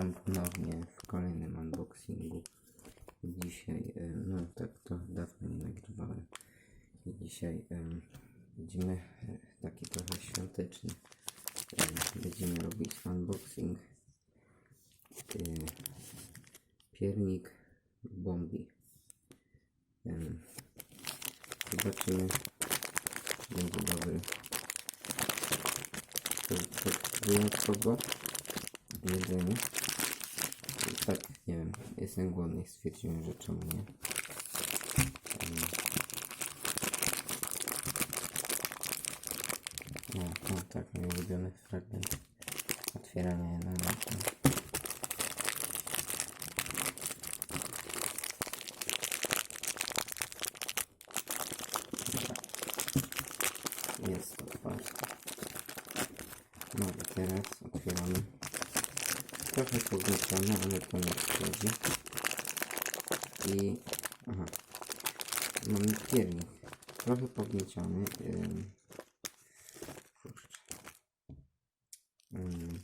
Witam ponownie w kolejnym unboxingu. Dzisiaj, e, no tak to dawno nie nagrywałem. Dzisiaj em, będziemy e, taki trochę świąteczny. E, Będziemy robić unboxing e, piernik bombi. Em, Zobaczymy, czy będzie dobry. To, to wyjątkowo jedzenie. I Tak, nie wiem, jestem głodny i stwierdziłem, że czemu nie. Mm. O, o tak, mój ulubiony fragment otwierania jednego. Jest otwarte. No i teraz otwieramy. Trochę pogniecione, ale to nie szkodzi. I... Aha. Mamy piernik. Trochę. Ym, kurczę. Ym.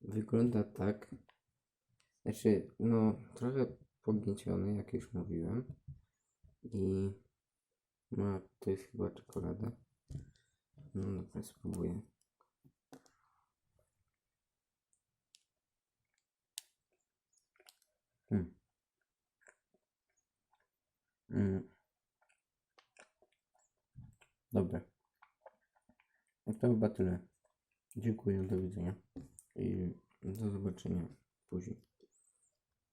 Wygląda tak. Znaczy, no, trochę pognieciony, jak już mówiłem. I ma, to jest chyba czekolada. No dobra, spróbuję. Hmm. Mm. Dobra. No to chyba tyle. Dziękuję, do widzenia i do zobaczenia później.